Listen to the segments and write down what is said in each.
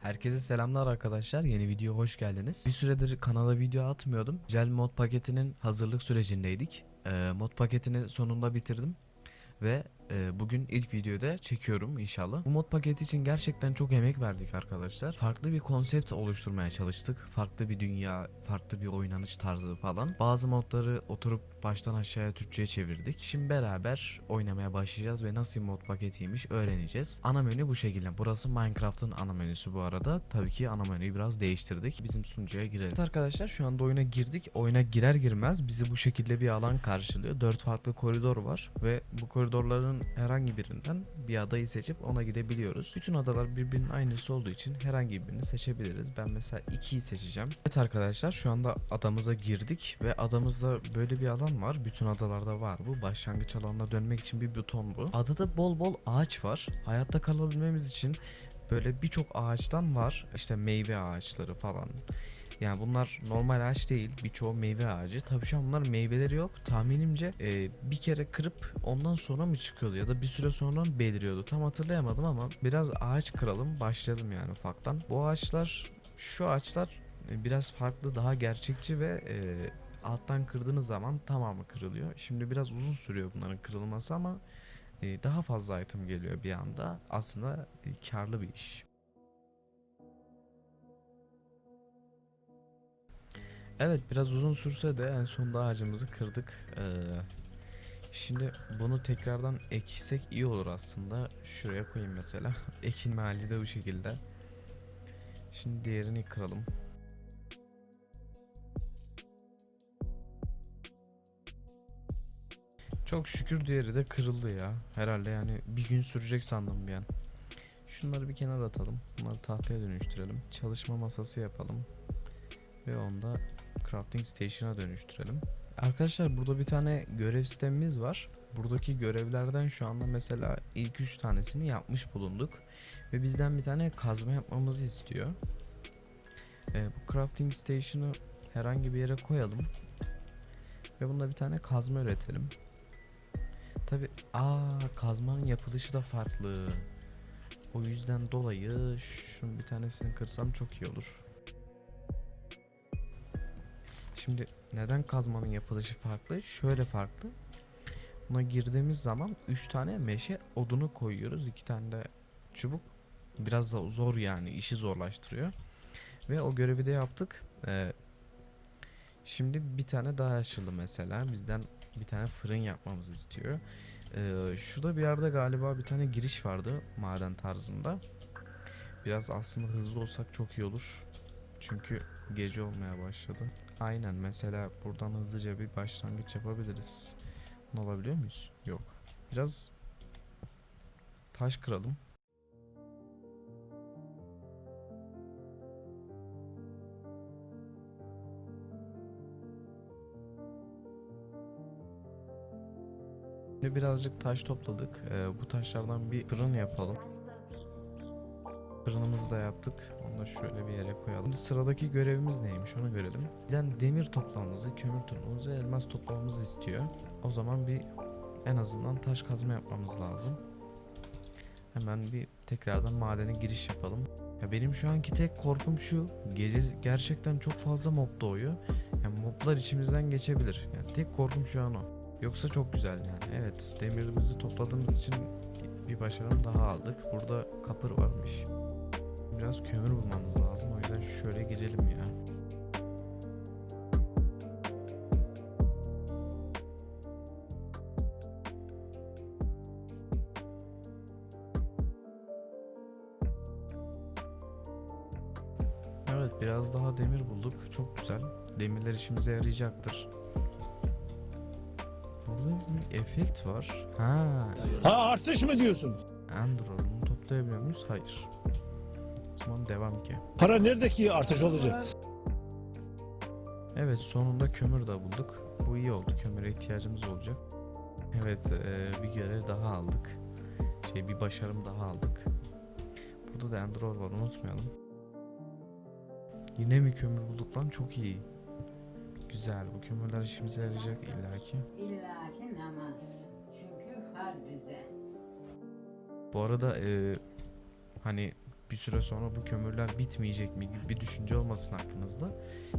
Herkese selamlar arkadaşlar. Yeni video hoş geldiniz. Bir süredir kanala video atmıyordum. Güzel mod paketinin hazırlık sürecindeydik. Ee, mod paketini sonunda bitirdim. Ve e, bugün ilk videoda çekiyorum inşallah. Bu mod paketi için gerçekten çok emek verdik arkadaşlar. Farklı bir konsept oluşturmaya çalıştık. Farklı bir dünya, farklı bir oynanış tarzı falan. Bazı modları oturup baştan aşağıya Türkçe'ye çevirdik. Şimdi beraber oynamaya başlayacağız ve nasıl mod paketiymiş öğreneceğiz. Ana menü bu şekilde. Burası Minecraft'ın ana menüsü bu arada. Tabii ki ana menüyü biraz değiştirdik. Bizim sunucuya girelim. Evet arkadaşlar şu anda oyuna girdik. Oyuna girer girmez bizi bu şekilde bir alan karşılıyor. Dört farklı koridor var ve bu koridorların herhangi birinden bir adayı seçip ona gidebiliyoruz. Bütün adalar birbirinin aynısı olduğu için herhangi birini seçebiliriz. Ben mesela 2'yi seçeceğim. Evet arkadaşlar şu anda adamıza girdik ve adamızda böyle bir alan var. Bütün adalarda var bu. Başlangıç alanına dönmek için bir buton bu. Adada bol bol ağaç var. Hayatta kalabilmemiz için böyle birçok ağaçtan var. İşte meyve ağaçları falan. Yani bunlar normal ağaç değil. Birçoğu meyve ağacı. Tabii şu an bunlar meyveleri yok. Tahminimce e, bir kere kırıp ondan sonra mı çıkıyordu ya da bir süre sonra mı beliriyordu. Tam hatırlayamadım ama biraz ağaç kıralım. Başlayalım yani ufaktan. Bu ağaçlar şu ağaçlar e, biraz farklı, daha gerçekçi ve e, alttan kırdığınız zaman tamamı kırılıyor. Şimdi biraz uzun sürüyor bunların kırılması ama e, daha fazla item geliyor bir anda. Aslında e, karlı bir iş. Evet biraz uzun sürse de en sonunda ağacımızı kırdık. Ee, şimdi bunu tekrardan eksek iyi olur aslında. Şuraya koyayım mesela. Ekin hali de bu şekilde. Şimdi diğerini kıralım. Çok şükür diğeri de kırıldı ya. Herhalde yani bir gün sürecek sandım bir an. Şunları bir kenara atalım. Bunları tahtaya dönüştürelim. Çalışma masası yapalım. Ve onda crafting station'a dönüştürelim. Arkadaşlar burada bir tane görev sistemimiz var. Buradaki görevlerden şu anda mesela ilk 3 tanesini yapmış bulunduk. Ve bizden bir tane kazma yapmamızı istiyor. Ee, bu crafting station'ı herhangi bir yere koyalım. Ve bunda bir tane kazma üretelim. Tabi aa kazmanın yapılışı da farklı. O yüzden dolayı şunun bir tanesini kırsam çok iyi olur. Şimdi neden kazmanın yapılışı farklı? Şöyle farklı. Buna girdiğimiz zaman 3 tane meşe odunu koyuyoruz. 2 tane de çubuk. Biraz da zor yani işi zorlaştırıyor. Ve o görevi de yaptık. Ee, şimdi bir tane daha açıldı mesela. Bizden bir tane fırın yapmamızı istiyor. Ee, şurada bir yerde galiba bir tane giriş vardı maden tarzında. Biraz aslında hızlı olsak çok iyi olur. Çünkü gece olmaya başladı. Aynen mesela buradan hızlıca bir başlangıç yapabiliriz. Ne olabiliyor muyuz? Yok. Biraz taş kıralım. Şimdi birazcık taş topladık. Ee, bu taşlardan bir fırın yapalım. Fırınımızı da yaptık. Onu da şöyle bir yere koyalım. Şimdi sıradaki görevimiz neymiş onu görelim. Bizden demir toplamamızı, kömür toplamamızı, elmas toplamamızı istiyor. O zaman bir en azından taş kazma yapmamız lazım. Hemen bir tekrardan madene giriş yapalım. Ya benim şu anki tek korkum şu. Gece gerçekten çok fazla mob doğuyor. Yani moblar içimizden geçebilir. Yani tek korkum şu an o. Yoksa çok güzel yani. Evet demirimizi topladığımız için bir başarım daha aldık. Burada kapır varmış. Biraz kömür bulmamız lazım. O yüzden şöyle girelim ya. Evet biraz daha demir bulduk. Çok güzel. Demirler işimize yarayacaktır. Burada bir efekt var. Ha, Ha artış mı diyorsun? Android'unu toplayabiliyor muyuz? Hayır. O zaman devam ki. Para neredeki artış olacak? Evet sonunda kömür de bulduk. Bu iyi oldu. Kömüre ihtiyacımız olacak. Evet eee, bir görev daha aldık. Şey bir başarım daha aldık. Burada da Android var unutmayalım. Yine mi kömür bulduk lan çok iyi. Güzel bu kömürler işimize yarayacak illaki. İllaki namaz. Çünkü farz bize. Bu arada eee, hani bir süre sonra bu kömürler bitmeyecek mi gibi bir düşünce olmasın aklınızda.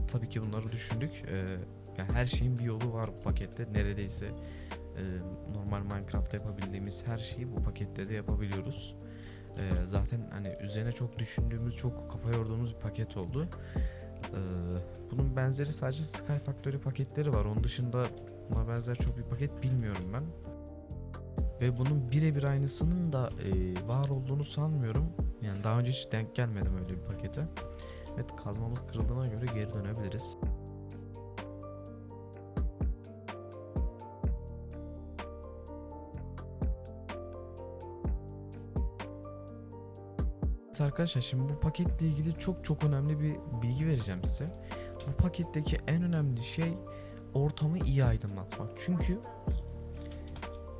Tabii ki bunları düşündük. Ee, yani her şeyin bir yolu var bu pakette. Neredeyse e, normal Minecraft'ta yapabildiğimiz her şeyi bu pakette de yapabiliyoruz. Ee, zaten hani üzerine çok düşündüğümüz, çok kafa yorduğumuz bir paket oldu. Ee, bunun benzeri sadece Sky Factory paketleri var. Onun dışında buna benzer çok bir paket bilmiyorum ben. Ve bunun birebir aynısının da e, var olduğunu sanmıyorum. Yani daha önce hiç denk gelmedim öyle bir pakete. Evet kazmamız kırıldığına göre geri dönebiliriz. Evet arkadaşlar şimdi bu paketle ilgili çok çok önemli bir bilgi vereceğim size. Bu paketteki en önemli şey ortamı iyi aydınlatmak. Çünkü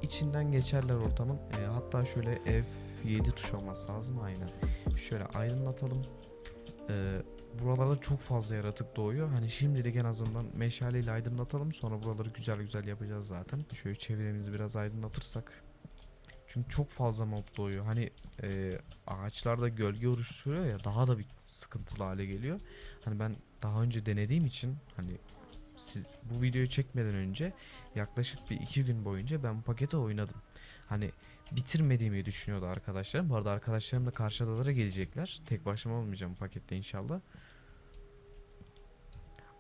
içinden geçerler ortamın. E, hatta şöyle F7 tuş olması lazım aynen. Şöyle aydınlatalım. E, buralarda çok fazla yaratık doğuyor. Hani şimdilik en azından meşaleyle aydınlatalım. Sonra buraları güzel güzel yapacağız zaten. Şöyle çevremizi biraz aydınlatırsak. Çünkü çok fazla mob doğuyor. Hani e, ağaçlarda gölge oluşturuyor ya daha da bir sıkıntılı hale geliyor. Hani ben daha önce denediğim için hani siz bu videoyu çekmeden önce yaklaşık bir iki gün boyunca ben bu paketi oynadım. Hani bitirmediğimi düşünüyordu arkadaşlarım. Bu arada arkadaşlarım da karşı adalara gelecekler. Tek başıma olmayacağım pakette inşallah.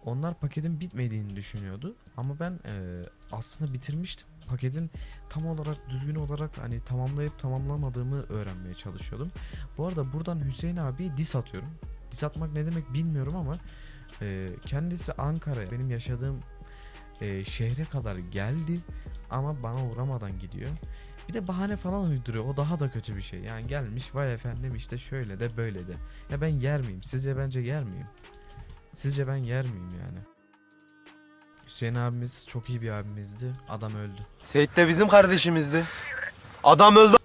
Onlar paketin bitmediğini düşünüyordu. Ama ben e, aslında bitirmiştim. Paketin tam olarak düzgün olarak hani tamamlayıp tamamlamadığımı öğrenmeye çalışıyordum. Bu arada buradan Hüseyin abi dis atıyorum. Dis atmak ne demek bilmiyorum ama e, kendisi Ankara benim yaşadığım e, şehre kadar geldi ama bana uğramadan gidiyor. Bir de bahane falan uyduruyor. O daha da kötü bir şey. Yani gelmiş vay efendim işte şöyle de böyle de. Ya ben yer miyim? Sizce bence yer miyim? Sizce ben yer miyim yani? Hüseyin abimiz çok iyi bir abimizdi. Adam öldü. Seyit de bizim kardeşimizdi. Adam öldü.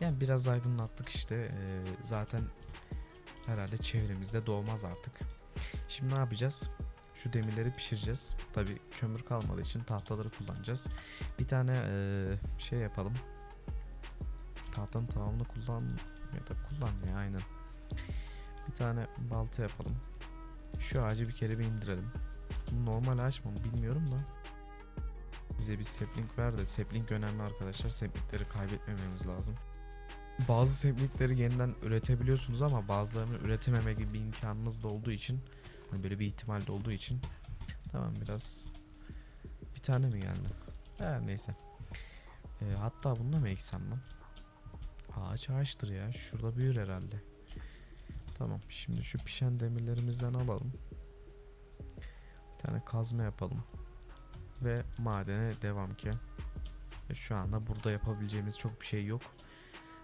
Yani biraz aydınlattık işte. Ee, zaten herhalde çevremizde doğmaz artık. Şimdi ne yapacağız? Şu demirleri pişireceğiz. Tabi kömür kalmadığı için tahtaları kullanacağız. Bir tane ee, şey yapalım. Tahtanın tamamını kullan ya da kullan ya aynen. Bir tane balta yapalım. Şu ağacı bir kere bir indirelim. Normal ağaç mı bilmiyorum da. Bize bir sapling ver de sapling önemli arkadaşlar. Saplingleri kaybetmememiz lazım. Bazı saplingleri yeniden üretebiliyorsunuz ama bazılarını üretememe gibi bir imkanınız da olduğu için hani böyle bir ihtimal de olduğu için tamam biraz bir tane mi geldi? Her neyse. Ee, hatta bunu da mı eksem lan? Ağaç ağaçtır ya. Şurada büyür herhalde. Tamam. Şimdi şu pişen demirlerimizden alalım. Bir tane kazma yapalım. Ve madene devam ki. Şu anda burada yapabileceğimiz çok bir şey yok.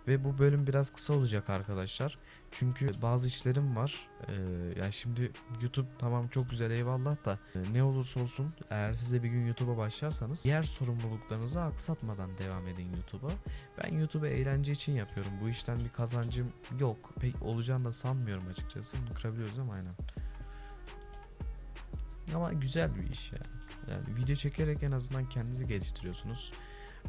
Ve bu bölüm biraz kısa olacak arkadaşlar. Çünkü bazı işlerim var. Ee, yani şimdi YouTube tamam çok güzel eyvallah da e, ne olursa olsun eğer siz de bir gün YouTube'a başlarsanız diğer sorumluluklarınızı aksatmadan devam edin YouTube'a. Ben YouTube'u eğlence için yapıyorum. Bu işten bir kazancım yok. Pek olacağını da sanmıyorum açıkçası. Bunu kırabiliyoruz ama aynen. Ama güzel bir iş yani. Yani video çekerek en azından kendinizi geliştiriyorsunuz.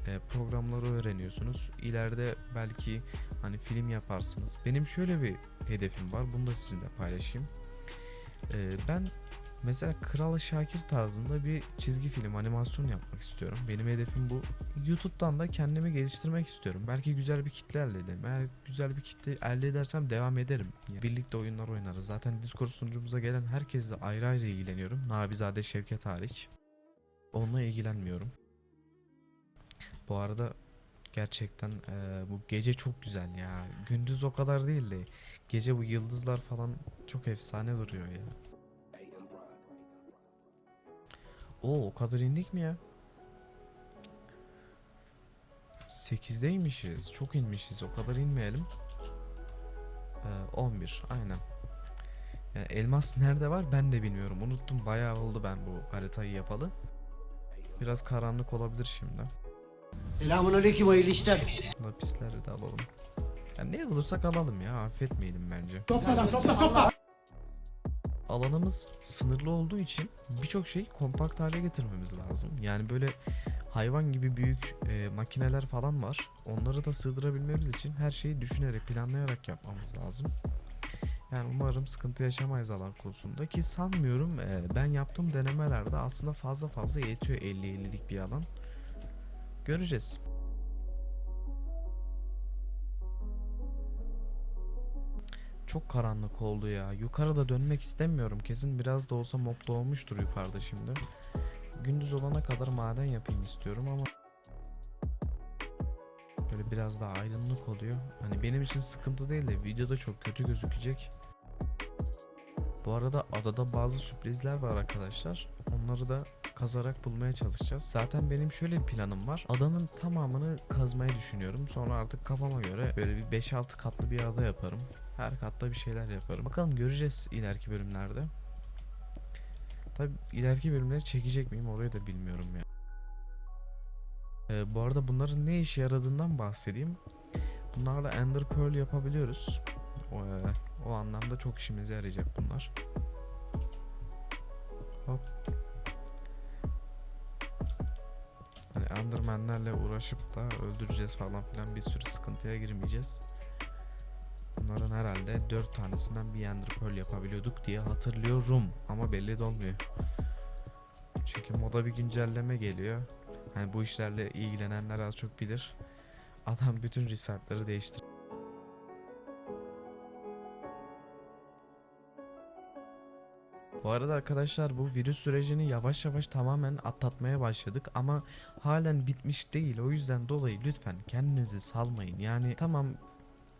E, programları öğreniyorsunuz. İleride belki hani film yaparsınız. Benim şöyle bir hedefim var. Bunu da sizinle paylaşayım. E, ben mesela Kral Şakir tarzında bir çizgi film, animasyon yapmak istiyorum. Benim hedefim bu. YouTube'dan da kendimi geliştirmek istiyorum. Belki güzel bir kitle elde ederim. Eğer güzel bir kitle elde edersem devam ederim. Yani birlikte oyunlar oynarız. Zaten Discord sunucumuza gelen herkesle ayrı ayrı ilgileniyorum. Nabizade Şevket hariç. Onunla ilgilenmiyorum. Bu arada gerçekten eee, bu gece çok güzel ya. Gündüz o kadar değil de gece bu yıldızlar falan çok efsane duruyor ya. Oo o kadar indik mi ya? 8'deymişiz. Çok inmişiz. O kadar inmeyelim. Ee, 11 aynen. Yani elmas nerede var ben de bilmiyorum. Unuttum bayağı oldu ben bu haritayı yapalı. Biraz karanlık olabilir şimdi. Selamun aleyküm hayırlı işler. Lapisleri de alalım. Yani ne bulursak alalım ya affetmeyelim bence. Topla lan topla topla. Alanımız sınırlı olduğu için birçok şey kompakt hale getirmemiz lazım. Yani böyle hayvan gibi büyük e, makineler falan var. Onları da sığdırabilmemiz için her şeyi düşünerek, planlayarak yapmamız lazım. Yani umarım sıkıntı yaşamayız alan konusunda ki sanmıyorum e, ben yaptığım denemelerde aslında fazla fazla yetiyor 50-50'lik bir alan. Göreceğiz. Çok karanlık oldu ya. Yukarıda dönmek istemiyorum. Kesin biraz da olsa mob doğmuştur yukarıda şimdi. Gündüz olana kadar maden yapayım istiyorum ama Böyle biraz daha aydınlık oluyor. Hani benim için sıkıntı değil de videoda çok kötü gözükecek. Bu arada adada bazı sürprizler var arkadaşlar. Onları da kazarak bulmaya çalışacağız. Zaten benim şöyle bir planım var. Adanın tamamını kazmayı düşünüyorum. Sonra artık kafama göre böyle bir 5-6 katlı bir ada yaparım. Her katta bir şeyler yaparım. Bakalım göreceğiz ileriki bölümlerde. Tabi ileriki bölümleri çekecek miyim orayı da bilmiyorum ya. Ee, bu arada bunların ne işe yaradığından bahsedeyim. Bunlarla Ender Pearl yapabiliyoruz. O, e, o anlamda çok işimize yarayacak bunlar. Hop. Hani Enderman'lerle uğraşıp da öldüreceğiz falan filan bir sürü sıkıntıya girmeyeceğiz. Bunların herhalde 4 tanesinden bir Ender Pearl yapabiliyorduk diye hatırlıyorum ama belli de olmuyor. Çünkü moda bir güncelleme geliyor. Hani bu işlerle ilgilenenler az çok bilir. Adam bütün resetleri değiştir. Bu arada arkadaşlar bu virüs sürecini yavaş yavaş tamamen atlatmaya başladık ama halen bitmiş değil. O yüzden dolayı lütfen kendinizi salmayın. Yani tamam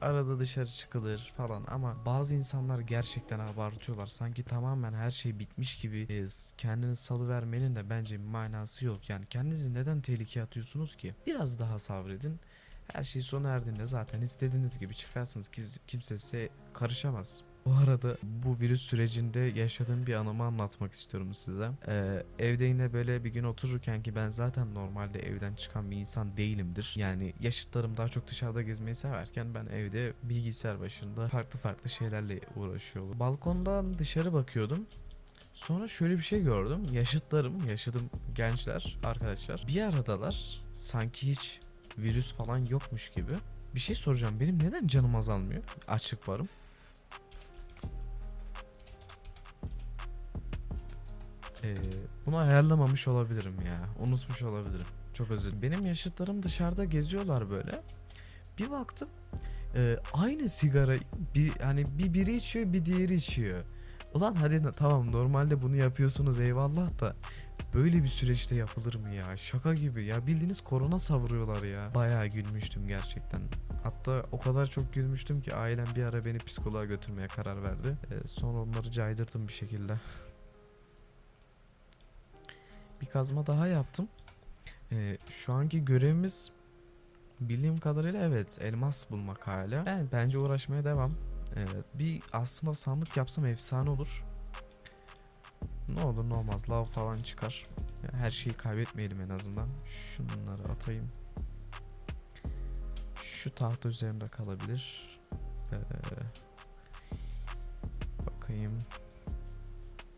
arada dışarı çıkılır falan ama bazı insanlar gerçekten abartıyorlar. Sanki tamamen her şey bitmiş gibi e, kendini salıvermenin de bence manası yok. Yani kendinizi neden tehlikeye atıyorsunuz ki? Biraz daha sabredin. Her şey sona erdiğinde zaten istediğiniz gibi çıkarsınız. Kimse size karışamaz. Bu arada bu virüs sürecinde yaşadığım bir anımı anlatmak istiyorum size. Ee, evde yine böyle bir gün otururken ki ben zaten normalde evden çıkan bir insan değilimdir. Yani yaşıtlarım daha çok dışarıda gezmeyi severken ben evde bilgisayar başında farklı farklı şeylerle uğraşıyorum. Balkondan dışarı bakıyordum. Sonra şöyle bir şey gördüm. Yaşıtlarım, yaşadığım gençler, arkadaşlar bir aradalar. Sanki hiç virüs falan yokmuş gibi. Bir şey soracağım. Benim neden canım azalmıyor? Açlık varım. Ee, bunu ayarlamamış olabilirim ya. Unutmuş olabilirim. Çok özür dilerim. Benim yaşıtlarım dışarıda geziyorlar böyle. Bir baktım e, aynı sigara bir hani bir biri içiyor bir diğeri içiyor. Ulan hadi tamam normalde bunu yapıyorsunuz eyvallah da böyle bir süreçte yapılır mı ya? Şaka gibi ya bildiğiniz korona savuruyorlar ya. Bayağı gülmüştüm gerçekten. Hatta o kadar çok gülmüştüm ki ailem bir ara beni psikoloğa götürmeye karar verdi. Ee, sonra onları caydırdım bir şekilde. Bir kazma daha yaptım. Ee, şu anki görevimiz bildiğim kadarıyla evet elmas bulmak hala. Yani bence uğraşmaya devam. Ee, bir aslında sandık yapsam efsane olur. Ne olur ne olmaz lav falan çıkar. Yani her şeyi kaybetmeyelim en azından. Şunları atayım. Şu tahta üzerinde kalabilir. Ee, bakayım.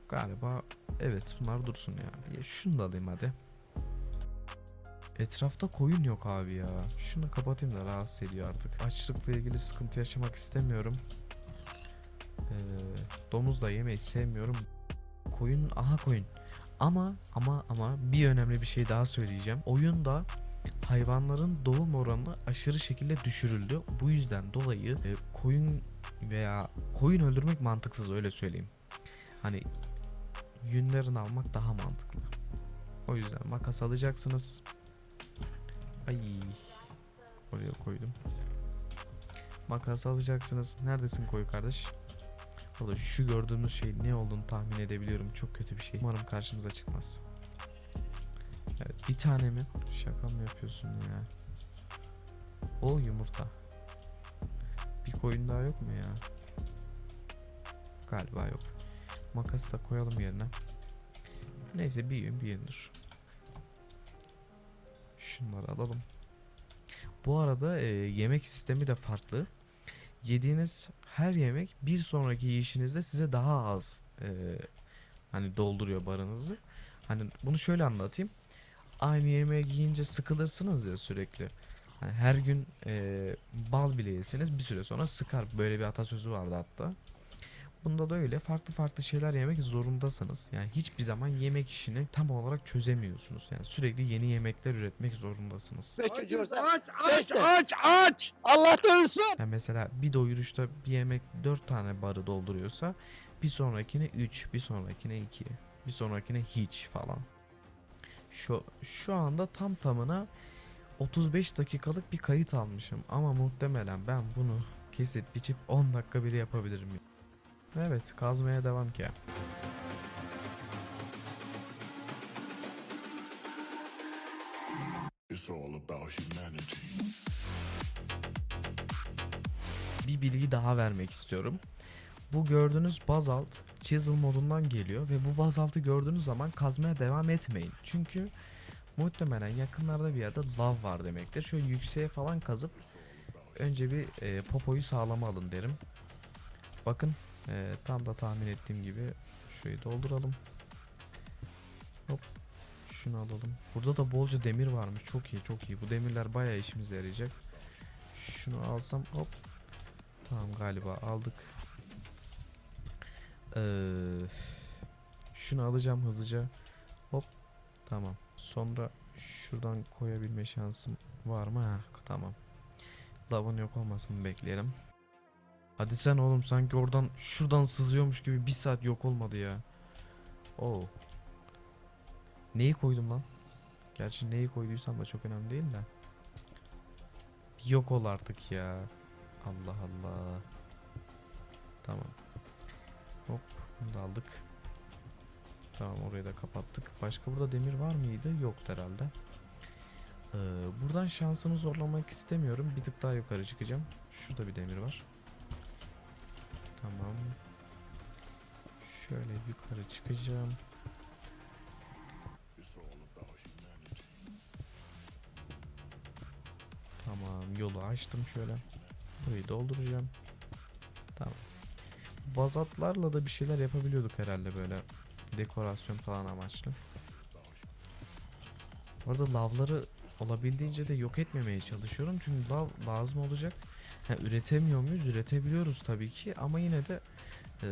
Galiba evet bunlar dursun ya. ya. Şunu da alayım hadi. Etrafta koyun yok abi ya. Şunu kapatayım da rahatsız ediyor artık. Açlıkla ilgili sıkıntı yaşamak istemiyorum. Ee, domuz da yemeyi sevmiyorum. Koyun aha koyun. Ama ama ama bir önemli bir şey daha söyleyeceğim. Oyunda hayvanların doğum oranı aşırı şekilde düşürüldü. Bu yüzden dolayı e, koyun veya koyun öldürmek mantıksız öyle söyleyeyim. Hani yünlerini almak daha mantıklı. O yüzden makas alacaksınız. Ay oraya koydum. Makas alacaksınız. Neredesin koyu kardeş? Valla şu gördüğümüz şey ne olduğunu tahmin edebiliyorum. Çok kötü bir şey. Umarım karşımıza çıkmaz. Evet bir tane mi? Şaka mı yapıyorsun ya? O yumurta. Bir koyun daha yok mu ya? Galiba yok. Makası da koyalım yerine. Neyse bir yün bir yündür. Şunları alalım. Bu arada e, yemek sistemi de farklı. Yediğiniz her yemek bir sonraki yiyişinizde size daha az e, hani dolduruyor barınızı. Hani bunu şöyle anlatayım. aynı yemeği yiyince sıkılırsınız ya sürekli. Yani her gün eee, bal bile yeseniz bir süre sonra sıkar. Böyle bir atasözü vardı hatta. Bunda da öyle farklı farklı şeyler yemek zorundasınız. Yani hiçbir zaman yemek işini tam olarak çözemiyorsunuz. Yani sürekli yeni yemekler üretmek zorundasınız. Aç aç aç aç. Allah doyursun. Yani mesela bir doyuruşta bir yemek 4 tane barı dolduruyorsa bir sonrakine 3, bir sonrakine 2, bir sonrakine hiç falan. Şu şu anda tam tamına 35 dakikalık bir kayıt almışım ama muhtemelen ben bunu kesip biçip 10 dakika bile yapabilirim. Evet, kazmaya devam ki. Bir bilgi daha vermek istiyorum. Bu gördüğünüz bazalt chisel modundan geliyor ve bu bazaltı gördüğünüz zaman kazmaya devam etmeyin. Çünkü muhtemelen yakınlarda bir yerde lav var demektir. Şöyle yükseğe falan kazıp önce bir e, popoyu sağlama alın derim. Bakın e, tam da tahmin ettiğim gibi şurayı dolduralım. Hop şunu alalım. Burada da bolca demir varmış. Çok iyi çok iyi. Bu demirler bayağı işimize yarayacak. Şunu alsam hop Tamam galiba aldık. Ee, şunu alacağım hızlıca. Hop. Tamam. Sonra şuradan koyabilme şansım var mı? Ha, tamam. Lavın yok olmasını bekleyelim. Hadi sen oğlum sanki oradan şuradan sızıyormuş gibi bir saat yok olmadı ya. Oo. Neyi koydum lan? Gerçi neyi koyduysam da çok önemli değil de. Yok ol artık ya. Allah Allah. Tamam. Hop bunu da aldık. Tamam orayı da kapattık. Başka burada demir var mıydı? Yoktu herhalde. Ee, buradan şansımı zorlamak istemiyorum. Bir tık daha yukarı çıkacağım. Şurada bir demir var. Tamam. Şöyle yukarı çıkacağım. Tamam yolu açtım şöyle. Burayı dolduracağım. Tamam. Bazatlarla da bir şeyler yapabiliyorduk herhalde böyle dekorasyon falan amaçlı. Orada lavları olabildiğince de yok etmemeye çalışıyorum çünkü lav lazım olacak. Ha, üretemiyor muyuz? Üretebiliyoruz tabii ki ama yine de e,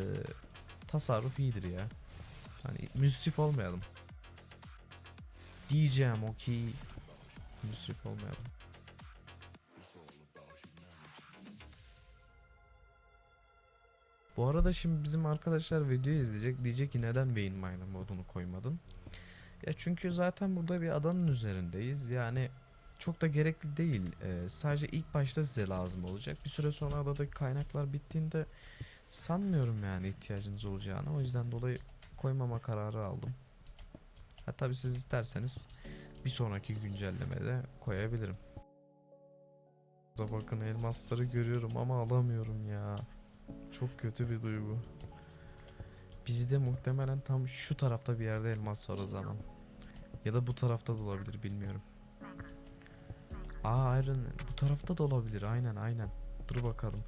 tasarruf iyidir ya. Hani müsrif olmayalım. Diyeceğim o ki müsrif olmayalım. Bu arada şimdi bizim arkadaşlar video izleyecek. Diyecek ki neden Vein Miner modunu koymadın? Ya çünkü zaten burada bir adanın üzerindeyiz. Yani çok da gerekli değil. Ee, sadece ilk başta size lazım olacak. Bir süre sonra adadaki kaynaklar bittiğinde sanmıyorum yani ihtiyacınız olacağını. O yüzden dolayı koymama kararı aldım. Ha tabi siz isterseniz bir sonraki güncellemede koyabilirim. Burada bakın elmasları görüyorum ama alamıyorum ya. Çok kötü bir duygu. Bizde muhtemelen tam şu tarafta bir yerde elmas var o zaman. Ya da bu tarafta da olabilir bilmiyorum. Aa Iron bu tarafta da olabilir aynen aynen. Dur bakalım.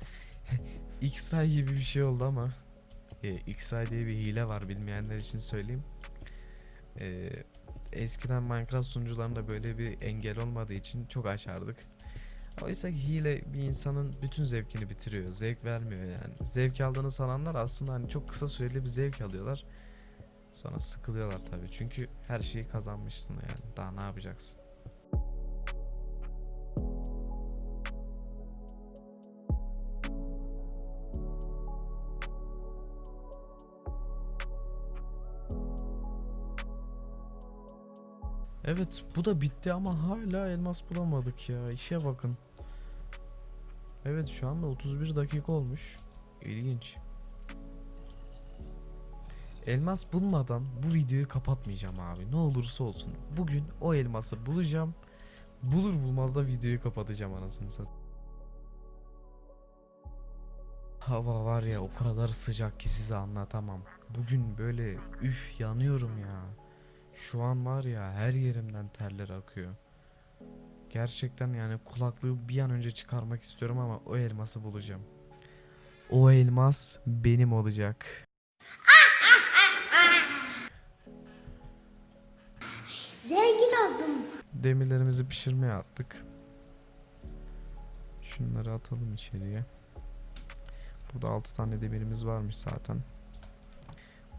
X-Ray gibi bir şey oldu ama. E, X-Ray diye bir hile var bilmeyenler için söyleyeyim. E, eskiden Minecraft sunucularında böyle bir engel olmadığı için çok açardık. Oysa hile bir insanın bütün zevkini bitiriyor. Zevk vermiyor yani. Zevk aldığını sananlar aslında hani çok kısa süreli bir zevk alıyorlar. Sonra sıkılıyorlar tabii. Çünkü her şeyi kazanmışsın yani. Daha ne yapacaksın? Evet bu da bitti ama hala elmas bulamadık ya. İşe bakın. Evet şu anda 31 dakika olmuş. İlginç. Elmas bulmadan bu videoyu kapatmayacağım abi. Ne olursa olsun. Bugün o elması bulacağım. Bulur bulmaz da videoyu kapatacağım anasını satayım. Hava var ya o kadar sıcak ki size anlatamam. Bugün böyle üf yanıyorum ya. Şu an var ya her yerimden terler akıyor. Gerçekten yani kulaklığı bir an önce çıkarmak istiyorum ama o elması bulacağım. O elmas benim olacak. Zengin oldum. Demirlerimizi pişirmeye attık. Şunları atalım içeriye. Burada 6 tane demirimiz varmış zaten.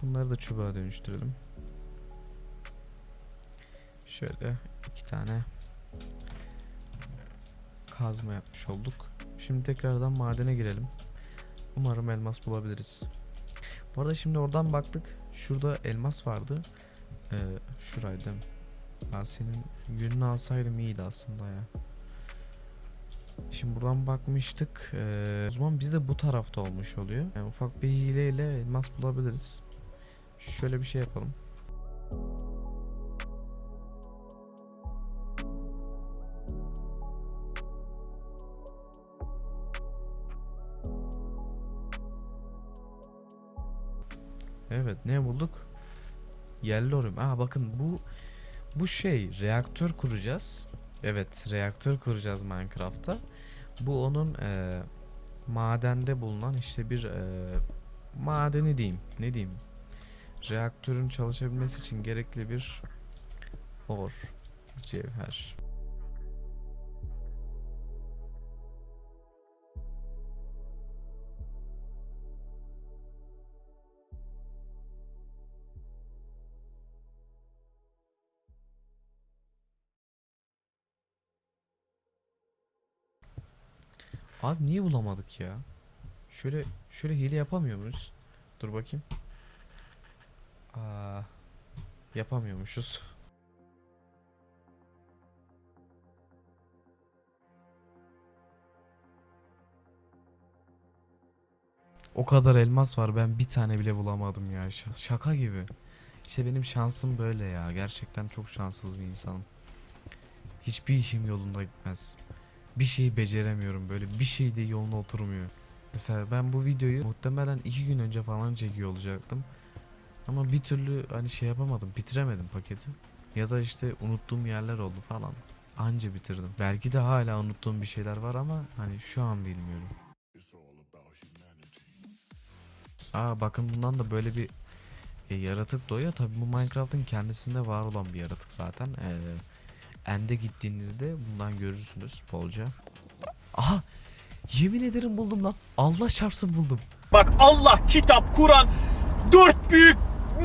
Bunları da çubuğa dönüştürelim. Şöyle iki tane kazma yapmış olduk. Şimdi tekrardan madene girelim. Umarım elmas bulabiliriz. Bu arada şimdi oradan baktık. Şurada elmas vardı. Ee, şuraydı. Ben senin gününü alsaydım iyiydi aslında ya. Şimdi buradan bakmıştık. Ee, o zaman biz de bu tarafta olmuş oluyor. Yani ufak bir hileyle elmas bulabiliriz. Şöyle bir şey yapalım. Evet ne bulduk? Yellorium. Aa bakın bu bu şey reaktör kuracağız. Evet reaktör kuracağız Minecraft'ta. Bu onun eee, madende bulunan işte bir eee, madeni diyeyim. Ne diyeyim? Reaktörün çalışabilmesi için gerekli bir or, cevher. Abi niye bulamadık ya? Şöyle şöyle hile yapamıyor muyuz? Dur bakayım. Aa, yapamıyormuşuz. O kadar elmas var ben bir tane bile bulamadım ya. Şaka gibi. İşte benim şansım böyle ya. Gerçekten çok şanssız bir insanım. Hiçbir işim yolunda gitmez bir şeyi beceremiyorum böyle bir şey de yoluna oturmuyor. Mesela ben bu videoyu muhtemelen iki gün önce falan çekiyor olacaktım. Ama bir türlü hani şey yapamadım bitiremedim paketi. Ya da işte unuttuğum yerler oldu falan. Anca bitirdim. Belki de hala unuttuğum bir şeyler var ama hani şu an bilmiyorum. Aa bakın bundan da böyle bir e, yaratık doğuyor. Tabi bu Minecraft'ın kendisinde var olan bir yaratık zaten. Ee, End'e gittiğinizde bundan görürsünüz bolca. Aha! Yemin ederim buldum lan. Allah çarpsın buldum. Bak Allah, kitap, Kur'an, dört büyük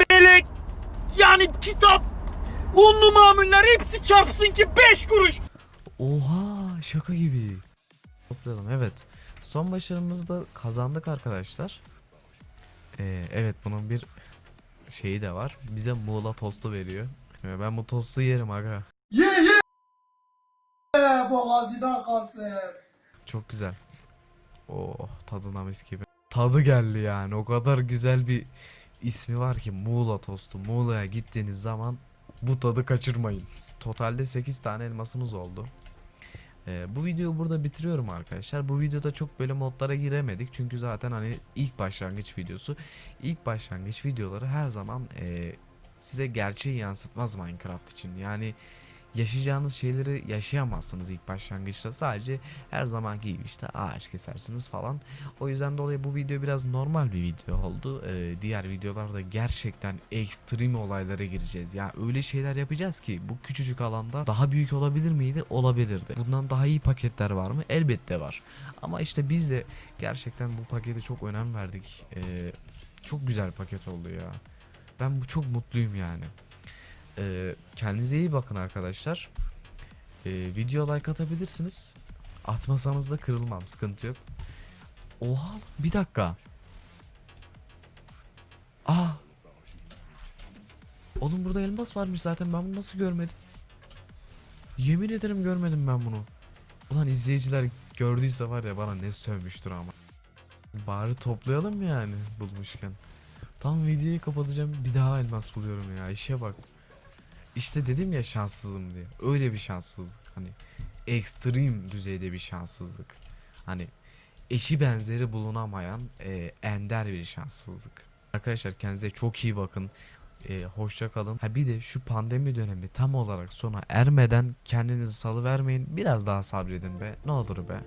melek, yani kitap, unlu mamuller hepsi çarpsın ki beş kuruş. Oha şaka gibi. Toplayalım evet. Son başarımızı da kazandık arkadaşlar. Ee, evet bunun bir şeyi de var. Bize Muğla tostu veriyor. Ben bu tostu yerim aga. Ye ye. Boğazına kalsın. Çok güzel. Oh tadına mis gibi. Tadı geldi yani. O kadar güzel bir ismi var ki Muğla tostu. Muğla'ya gittiğiniz zaman bu tadı kaçırmayın. Totalde 8 tane elmasımız oldu. Ee, bu videoyu burada bitiriyorum arkadaşlar. Bu videoda çok böyle modlara giremedik. Çünkü zaten hani ilk başlangıç videosu. İlk başlangıç videoları her zaman e, size gerçeği yansıtmaz Minecraft için. Yani yaşayacağınız şeyleri yaşayamazsınız ilk başlangıçta. Sadece her zamanki gibi işte ağaç kesersiniz falan. O yüzden dolayı bu video biraz normal bir video oldu. Ee, diğer videolarda gerçekten ekstrem olaylara gireceğiz. Ya öyle şeyler yapacağız ki bu küçücük alanda daha büyük olabilir miydi? Olabilirdi. Bundan daha iyi paketler var mı? Elbette var. Ama işte biz de gerçekten bu pakete çok önem verdik. Ee, çok güzel paket oldu ya. Ben bu çok mutluyum yani. Ee, kendinize iyi bakın arkadaşlar. Ee, video like atabilirsiniz. Atmasanız da kırılmam sıkıntı yok. Oha bir dakika. Aa. Oğlum burada elmas varmış zaten ben bunu nasıl görmedim? Yemin ederim görmedim ben bunu. Ulan izleyiciler gördüyse var ya bana ne sövmüştür ama. Bari toplayalım yani bulmuşken. Tam videoyu kapatacağım bir daha elmas buluyorum ya işe bak. İşte dedim ya şanssızım diye. Öyle bir şanssızlık. Hani ekstrem düzeyde bir şanssızlık. Hani eşi benzeri bulunamayan e, ender bir şanssızlık. Arkadaşlar kendinize çok iyi bakın. E, hoşça kalın. Ha bir de şu pandemi dönemi tam olarak sona ermeden kendinizi salıvermeyin. Biraz daha sabredin be. Ne olur be.